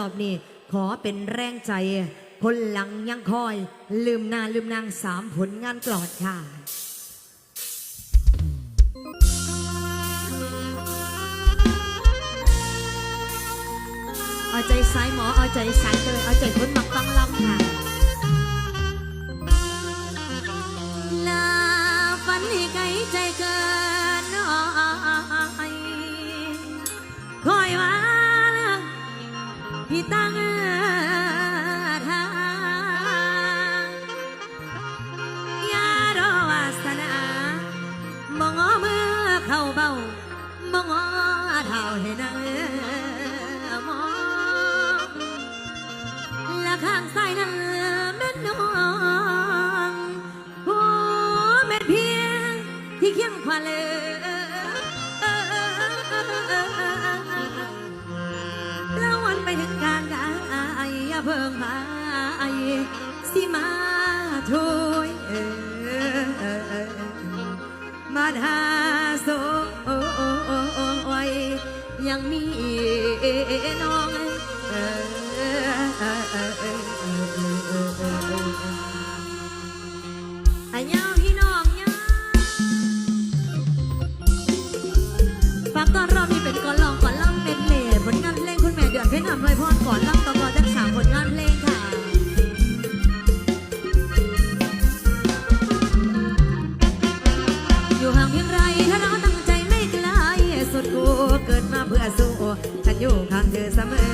รอบนี้ขอเป็นแรงใจ คนหลังยังคอย ลืมนาลืมนางสามผลงานปลอดค่ะเอาใจสายหมอเอาใจสายเลยเอาใจคนหมักฟังลำค่ะลาฝันให้ไกลใจเกิน พี่เคียงขวัญเลยแล้ววันไปถึงการย่าเพิ่งมาสิมาถุยมาดาโซยยังมีน้อง ก็นรอบนี้เป็นก่อนลองก่อนล่งเป็นเล่ผลงานเพลงคุณแม่เดือนเพ็ญอำนวยพรก่อนล่งต่อก่อนทั้งสามผลงานเพลงค่ะ อยู่ห่างเพียงไรถ้าเราตั้งใจไม่ไกลสุดกูเกิดมาเพื่อสู้ฉันอยู่ข้างเธอเสมอ